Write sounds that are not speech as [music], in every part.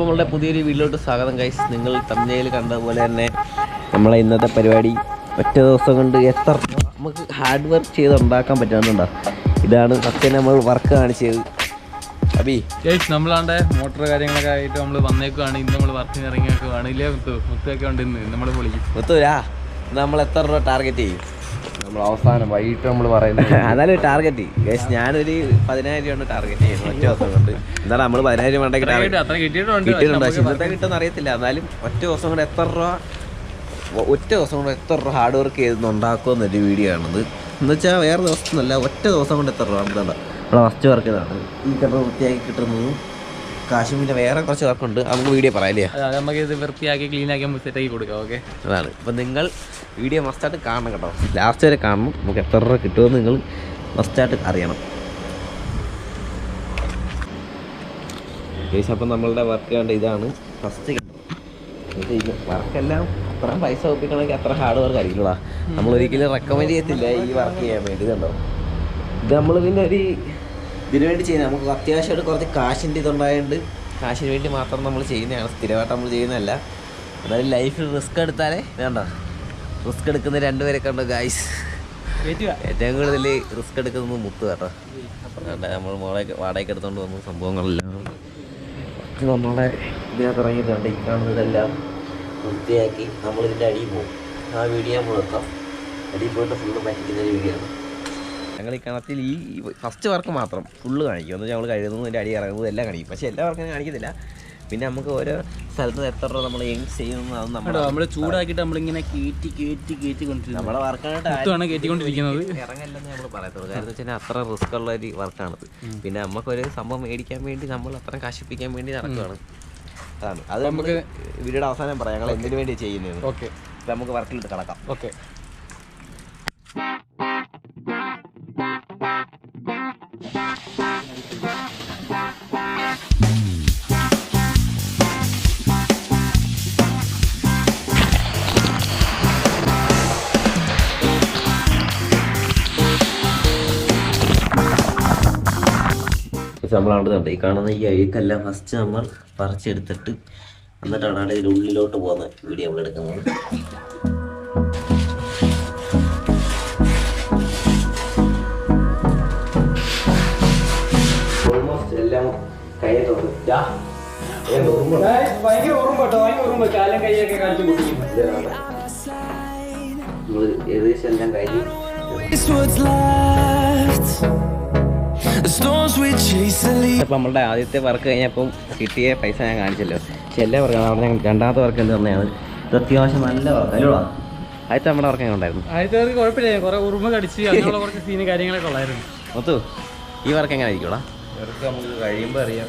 അപ്പോൾ നമ്മളുടെ പുതിയൊരു വീട്ടിലോട്ട് സ്വാഗതം കൈസ് നിങ്ങൾ തമിഴയിൽ കണ്ടതുപോലെ തന്നെ നമ്മളെ ഇന്നത്തെ പരിപാടി ഒറ്റ ദിവസം കൊണ്ട് എത്ര നമുക്ക് ഹാർഡ് വർക്ക് ചെയ്ത് ഉണ്ടാക്കാൻ പറ്റുന്നുണ്ടോ? ഇതാണ് സത്യം നമ്മൾ വർക്ക് കാണിച്ചത്. അബി. നമ്മളാണ്ട് മോട്ടർ കാര്യങ്ങളൊക്കെ ആയിട്ട് നമ്മൾ വന്നേക്കുവാണ്. ഇന്ന് നമ്മൾ വർക്കിന് ഇറങ്ങിയേക്കുവാണ്. ഇല്ലേ മുത്തു? മുത്തൊക്കെ ഉണ്ട് ഇന്ന്. നമ്മൾ പൊളിക്കും മുത്തൂരാ നമ്മൾ എത്ര രൂപ ടാർഗറ്റ് ചെയ്യും? നമ്മൾ അവസാനം വൈകിട്ട് നമ്മൾ പറയുന്നത് [laughs] എന്നാലും ടാർഗറ്റ് ഞാനൊരു പതിനായിരം രൂപയാണ് ടാർഗറ്റ് ചെയ്യുന്നത്. ഒറ്റ ദിവസം കൊണ്ട്. എന്താണ് നമ്മൾ പതിനായിരം രൂപ കിട്ടിയിട്ടുണ്ട് പക്ഷെ ഇന്നത്തെ കിട്ടുമെന്ന് അറിയത്തില്ല. എന്നാലും ഒറ്റ ദിവസം കൊണ്ട് എത്ര രൂപ ഒറ്റ ദിവസം കൊണ്ട് എത്ര രൂപ ഹാർഡ് വർക്ക് ചെയ്ത് ഒരു വീഡിയോ ആണത്. എന്ന് വെച്ചാൽ വേറെ ദിവസം ഒറ്റ ദിവസം കൊണ്ട് എത്ര രൂപ ഫസ്റ്റ് വർക്ക് ഇതാണ്. ഈ കിണർ വൃത്തിയാക്കി കിട്ടുന്നത് കാശ്മീരിലെ വേറെ കുറച്ച് വർക്കുണ്ട് നമുക്ക് വീഡിയോ പറയാം അല്ലേ? നമുക്ക് ഇത് വൃത്തിയാക്കി ക്ലീൻ ആക്കി സെറ്റാക്കി കൊടുക്കാം ഓക്കെ അതാണ്. ഇപ്പൊ നിങ്ങൾ വീഡിയോ മസ്റ്റായിട്ട് കാണണം കേട്ടോ. ലാസ്റ്റ് വരെ കാണണം. നമുക്ക് എത്ര രൂപ കിട്ടുമെന്ന് നിങ്ങൾ മസ്റ്റായിട്ട് അറിയണം. ഏകദേശം അപ്പം നമ്മളുടെ വർക്ക് കണ്ട ഇതാണ് ഫസ്റ്റ് ഇത് വർക്കെല്ലാം അത്രയും പൈസ ഒപ്പിക്കണമെങ്കിൽ അത്ര ഹാർഡ് വർക്ക് ആയിരിക്കില്ല നമ്മൾ ഒരിക്കലും റെക്കമെൻഡ് ചെയ്യത്തില്ല ഈ വർക്ക് ചെയ്യാൻ വേണ്ടി കണ്ടോ? ഇത് നമ്മൾ പിന്നെ ഒരു ഇതിനു വേണ്ടി ചെയ്യുന്ന നമുക്ക് അത്യാവശ്യമായിട്ട് കുറച്ച് കാശിന്റെ ഇതുണ്ടായതുകൊണ്ട് കാശിന് വേണ്ടി മാത്രം നമ്മൾ ചെയ്യുന്നതാണ്. സ്ഥിരമായിട്ട് നമ്മൾ ചെയ്യുന്നതല്ല. അതായത് ലൈഫിൽ റിസ്ക് എടുത്താലേ വേണ്ട. റിസ്ക് എടുക്കുന്ന രണ്ടുപേരെ കണ്ടു ഗായ്സ് ഏറ്റവും. കൂടുതൽ റിസ്ക് എടുക്കുന്നത് മുത്ത് കേട്ടോ. അതുകൊണ്ട് നമ്മൾ മോളെ വാടകയ്ക്ക് എടുത്തുകൊണ്ട് വന്ന സംഭവങ്ങളെല്ലാം നമ്മളെ ഇതിനകത്ത് ഇറങ്ങിയിട്ടുണ്ട് ഈ കാണുന്നതെല്ലാം വൃത്തിയാക്കി നമ്മളിതിന്റെ അടിയിൽ പോകും. ആ വീഡിയോ നമ്മൾ എത്താം അടിയിൽ പോയിട്ട് ഫുള്ള് പറ്റിക്കുന്ന ഒരു വീഡിയോ ആണ്. ഞങ്ങൾ ഈ കിണറ്റിൽ ഈ ഫസ്റ്റ് വർക്ക് മാത്രം. ഫുള്ള് കാണിക്കും. എന്ന് നമ്മൾ കഴുകുന്നതിന്റെ അടി ഇറങ്ങുന്നത് എല്ലാം കാണിക്കും. പക്ഷേ എല്ലാ വർക്കും കാണിക്കത്തില്ല. പിന്നെ നമുക്ക് ഓരോ സ്ഥലത്ത് എത്ര രൂപ നമ്മൾ എയിം ചെയ്യുന്നത് അത് നമ്മൾ നമ്മൾ ചൂടാക്കിയിട്ട് നമ്മളിങ്ങനെ കയറ്റി കയറ്റി കയറ്റി കൊണ്ടിരിക്കുന്നത് നമ്മളെ വർക്കായിട്ട് മുത്താണ് കയറ്റിക്കൊണ്ടിരിക്കുന്നത് ഇറങ്ങല്ലെന്ന് നമ്മൾ പറയത്തുള്ളൂ. കാരണം വെച്ചാൽ അത്ര റിസ്ക് ഉള്ള ഒരു വർക്കാണത് പിന്നെ നമുക്കൊരു സംഭവം മേടിക്കാൻ വേണ്ടി നമ്മൾ അത്ര കാശിപ്പിക്കാൻ വേണ്ടി നടക്കുകയാണ് അതാണ്. അത് നമുക്ക് വീഡിയോയുടെ അവസാനം പറയാം. ഞങ്ങൾ എന്തിനു വേണ്ടി ചെയ്യുന്നത്? ഓക്കെ. നമുക്ക് വർക്കിലിട്ട് കിടക്കാം. ഓക്കെ. നമ്മളവിടെ ഈ കാണുന്ന ഈ അഴുക്കെല്ലാം ഫസ്റ്റ് നമ്മൾ പറിച്ചെടുത്തിട്ട് എന്നിട്ടാണ് അവിടെ ഇതിന്റെ ഉള്ളിലോട്ട് പോകുന്ന വീഡിയോ നമ്മൾ എടുക്കുന്നത്. ഓൾമോസ്റ്റ് എല്ലാം കയ്യിലുണ്ട് ഭയങ്കര ഓർമ്മ കേട്ടോ ഭയങ്കര ഓർമ്മ കാലം കൈയൊക്കെ കാണിച്ചു കൊടുക്കും നമ്മൾ ഏകദേശം എല്ലാം കഴിഞ്ഞ്. അപ്പോൾ നമ്മളുടെ ആദ്യത്തെ വർക്ക് കഴിഞ്ഞപ്പം കിട്ടിയ പൈസ ഞാൻ കാണിച്ചല്ലോ. പക്ഷെ എല്ലാ വർക്കും അവിടെ ഞാൻ രണ്ടാമത്തെ വർക്ക് എന്ന് പറഞ്ഞാൽ ഇത് അത്യാവശ്യം നല്ല വർക്ക് അല്ലോ ആദ്യത്തെ നമ്മുടെ വർക്ക് എങ്ങനെ ഉണ്ടായിരുന്നു? ആദ്യത്തെ വർക്ക് കുഴപ്പമില്ല. കുറേ ഉറുമ കടിച്ച് അങ്ങനെയുള്ള കുറച്ച് സീന് കാര്യങ്ങളൊക്കെ ഉള്ളായിരുന്നു. മൊത്തു ഈ വർക്ക് എങ്ങനെ ആയിരിക്കുമോ നമുക്ക് കഴിയുമ്പോൾ അറിയാം.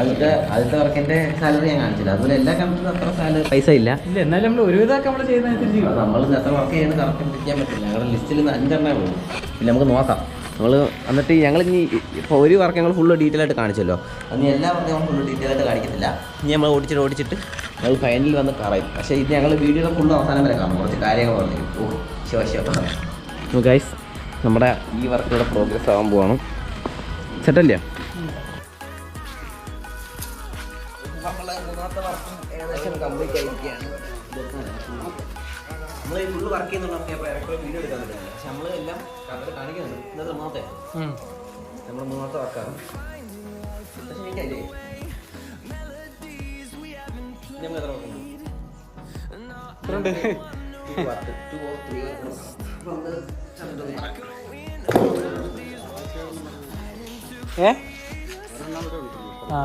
ആദ്യത്തെ ആദ്യത്തെ വർക്കിന്റെ സാലറി ഞാൻ കാണിച്ചില്ല. അതുപോലെ എല്ലാ കമ്പനിയിലും അത്ര സാലറി പൈസ ഇല്ല. ഇല്ല എന്നാലും നമ്മൾ ഒരുവിധമൊക്കെ നമ്മൾ ചെയ്യുന്നതനുസരിച്ച് നമ്മൾ എത്ര വർക്ക് ചെയ്യുന്നത് കറക്റ്റ് പിടിക്കാൻ പറ്റില്ല. ഞങ്ങളുടെ ലിസ്റ്റിൽ നിന്ന് അഞ്ചെണ്ണേ ഉള്ളൂ. പിന്നെ നമുക്ക് നോക്കാം. നമ്മൾ എന്നിട്ട് ഞങ്ങൾ ഇനി ഇപ്പോൾ ഒരു വർക്ക് ഞങ്ങൾ ഫുള്ള് ഡീറ്റെയിൽ ആയിട്ട് കാണിച്ചല്ലോ. അന്ന് എല്ലാ വർക്കും ഞങ്ങൾ ഫുൾ ഡീറ്റെയിൽ ആയിട്ട് കാണിക്കത്തില്ല. ഇനി നമ്മൾ ഓടിച്ചിട്ട് ഓടിച്ചിട്ട് ഞങ്ങൾ ഫൈനലിൽ വന്ന് പറയും. പക്ഷേ ഇത് ഞങ്ങൾ വീഡിയോയുടെ ഫുള്ള് അവസാനം വരെ കാണും. കുറച്ച് കാര്യങ്ങൾ പറഞ്ഞു. ഓ ശിവ ശിവ ഗൈസ് നമ്മുടെ ഈ വർക്കിലൂടെ പ്രോഗ്രസ് ആവാൻ പോവാണ്. സെറ്റല്ലേ നമ്മളെ മൂന്നാമത്തെ വർക്കും ഏകദേശം കംപ്ലീറ്റ് ആയിരിക്കുകയാണ്. നമ്മൾ ഫുള്ള് വർക്ക് ചെയ്യുന്നുണ്ട് നമുക്ക് ഇടയ്ക്ക് വീഡിയോ എടുക്കാൻ പറ്റില്ല പക്ഷെ നമ്മൾ എല്ലാം കറക്റ്റ് കാണിക്കുന്നുണ്ട്. ഇന്നത്തെ മൂന്നാമത്തെ. നമ്മൾ മൂന്നാമത്തെ വർക്കാണ് പക്ഷേ എനിക്കല്ലേ നമുക്ക് എത്ര വർക്കുണ്ട്. ഏ? ആ.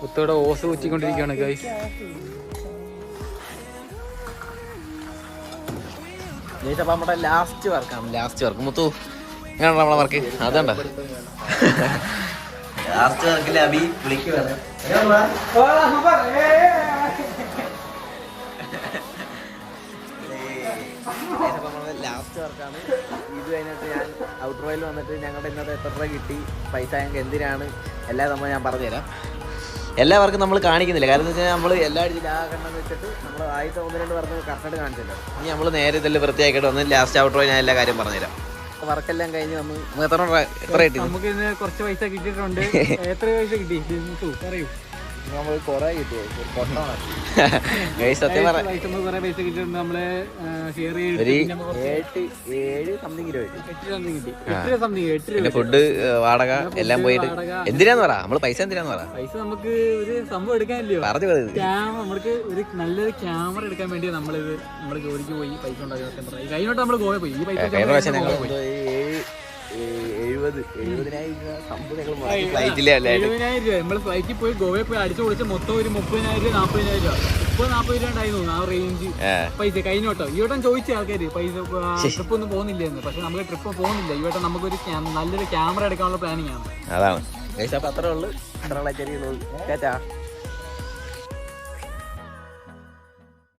മുത്തോടെ ഓസ് ഊറ്റിക്കൊണ്ടിരിക്കുകയാണ് ഗൈസ് ജയിച്ച അപ്പം നമ്മുടെ ലാസ്റ്റ് വർക്കാണ് ലാസ്റ്റ് വർക്ക് മുത്തു എങ്ങനെയാണ് നമ്മളെ വർക്ക് അതുണ്ട. ലാസ്റ്റ് വർക്കിൽ അബി വിളിക്കുവാണ്. ലാസ്റ്റ് വർക്കാണ് ഇത് കഴിഞ്ഞിട്ട് ഞാൻ ഔട്ട് റോയിൽ വന്നിട്ട് ഞങ്ങളുടെ ഇന്നത്തെ എത്ര രൂപ കിട്ടി? പൈസ ഞങ്ങൾക്ക് എന്തിനാണ്? എല്ലാ സംഭവം ഞാൻ പറഞ്ഞുതരാം. എല്ലാ വർക്കും നമ്മൾ കാണിക്കുന്നില്ല. കാരണം എന്ന് വെച്ചാൽ നമ്മൾ എല്ലാ അടിച്ച് ആ കണ്ടെന്ന് വെച്ചിട്ട് നമ്മൾ ആദ്യത്തെ ഒന്ന് രണ്ട് വർക്ക് കറക്റ്റായിട്ട് കാണിച്ചല്ലോ. ഇനി നമ്മൾ നേരെ ഇതെല്ലാം വൃത്തിയാക്കിയിട്ട് വന്ന് ലാസ്റ്റ് ഔട്ട് റോയിൽ ഞാൻ എല്ലാ കാര്യം പറഞ്ഞുതരാം. വർക്കെല്ലാം കഴിഞ്ഞ് നമ്മൾ എത്ര നമുക്ക് കുറച്ച് പൈസ കിട്ടിയിട്ടുണ്ട്. എത്ര പൈസ കിട്ടി? അറിയൂ നമ്മൾ കുറെ കിട്ടിയത് പൊട്ടമാണ് [laughs] ഗൈസ് സത്യം പറ പൈസ കുറെ പൈസ ഷെയർ ഒരു ഏഴ് ഏഴ് സംതിങ് രൂപ കിട്ടി. എട്ട് സംതിങ് കിട്ടി. എട്ട് രൂപ സംതിങ് എട്ട് രൂപ പിന്നെ ഫുഡ് വാടക എല്ലാം പോയിട്ട്. എന്തിനാന്ന് പറ? നമ്മൾ പൈസ എന്തിനാന്ന് പറ? പൈസ നമുക്ക് ഒരു സംഭവം എടുക്കാനില്ലയോ? പറഞ്ഞു നമ്മൾക്ക് ഒരു നല്ലൊരു ക്യാമറ എടുക്കാൻ വേണ്ടി നമ്മളിത് നമ്മൾ ജോലിക്ക് പോയി പൈസ ഉണ്ടാക്കി കഴിഞ്ഞോട്ട് നമ്മൾ ഗോവ പോയി. ഈ പൈസ എഴുപത് എഴുപതിനായിരം രൂപ സംഭവം ഞങ്ങൾ ഫ്ലൈറ്റിലെ അല്ലേ? എഴുപതിനായിരം രൂപ. നമ്മൾ ഫ്ലൈറ്റിൽ പോയി ഗോവയിൽ പോയി അടിച്ചു പൊളിച്ച് മൊത്തം ഒരു മുപ്പതിനായിരം രൂപ നാൽപ്പതിനായിരം രൂപ. ഇപ്പൊ നാൽപ്പത് രൂപ ഉണ്ടായി തോന്നുന്നു ആ റേഞ്ച് പൈസ കഴിഞ്ഞോട്ടോ ഈ വട്ടം ചോദിച്ച ആൾക്കാർ പൈസ ട്രിപ്പ് ഒന്നും പോകുന്നില്ല എന്ന് പക്ഷെ നമുക്ക് ട്രിപ്പ് പോകുന്നില്ല. ഈ വട്ടം നമുക്കൊരു നല്ലൊരു ക്യാമറ എടുക്കാനുള്ള പ്ലാനിങ് ആണ്. അതാണ്. അത്രേ ഉള്ളൂ. അത്ര ചെറിയ